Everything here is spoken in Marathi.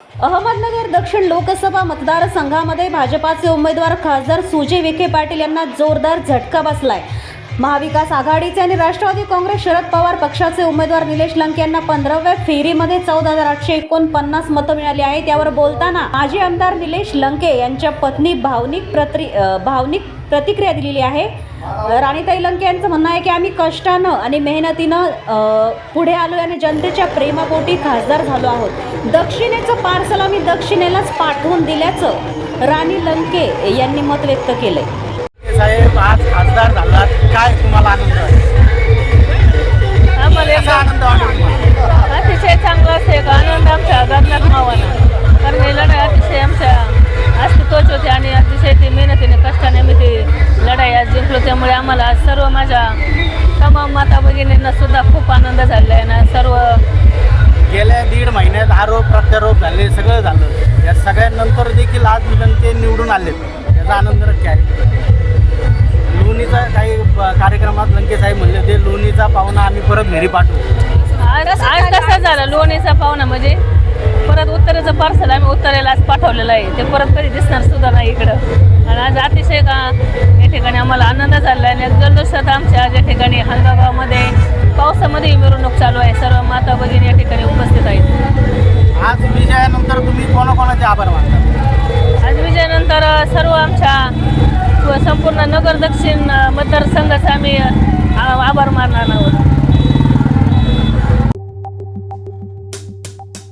अहमदनगर दक्षिण लोकसभा मतदारसंघामध्ये भाजपाचे उमेदवार खासदार सुजय विखे पाटील यांना जोरदार झटका बसलाय. महाविकास आघाडीचे आणि राष्ट्रवादी काँग्रेस शरद पवार पक्षाचे उमेदवार निलेश लंके यांना पंधराव्या फेरीमध्ये चौदा हजार आठशे एकोणपन्नास मतं मिळाली आहेत. त्यावर बोलताना माजी आमदार निलेश लंके यांच्या पत्नी भावनिक प्रति भावनिक प्रतिक्रिया दिलेली आहे. राणीताई लंके यांचं म्हणणं आहे की आम्ही कष्टानं आणि मेहनतीनं पुढे आलो आणि जनतेच्या प्रेमापोटी खासदार झालो आहोत. दक्षिणेचं पार्सल आम्ही दक्षिणेलाच पाठवून दिल्याचं राणी लंके यांनी मत व्यक्त केलंय. काय तुम्हाला आनंद एकदम आनंद? अतिशय चांगला असते एक आनंद आमच्या गगनात मावाना कारण ही लढाई अतिशय आमच्या अस्तित्वाची होती आणि अतिशय ती मेहनतीने कष्टाने मी ती लढाई आज जिंकलो. त्यामुळे आम्हाला सर्व माझ्या तमाम माता भगिनींना सुद्धा खूप आनंद झालेला आहे. ना सर्व गेल्या दीड महिन्यात आरोप प्रत्यारोप झाले सगळं झालं. या सगळ्यांनंतर देखील आज लंके निवडून आले याचा आनंद नक्की आहे. म्हणले होते लोणीचा पाहुणा आम्ही परत घरी पाठवू. आज आज कसं झालं लोणीचा पाहुणा म्हणजे? परत उत्तरेचं पार्सल आम्ही उत्तरेला आज पाठवलेलं आहे. ते परत कधी दिसणार सुद्धा नाही इकडं. आणि आज अतिशय का या ठिकाणी आम्हाला आनंद झाला आहे आणि जल्लोषात आमच्या आज या ठिकाणी हंगागावमध्ये पावसामध्ये मिरवणूक चालू आहे. सर्व माता भगिनी या ठिकाणी उपस्थित आहेत. आज विजयानंतर तुम्ही कोणाकोणाचे आभार मानता? आज विजयानंतर सर्व आमच्या व संपूर्ण नगर दक्षिण मतदारसंघाचा आम्ही अ, आ- आभार मानणार आहोत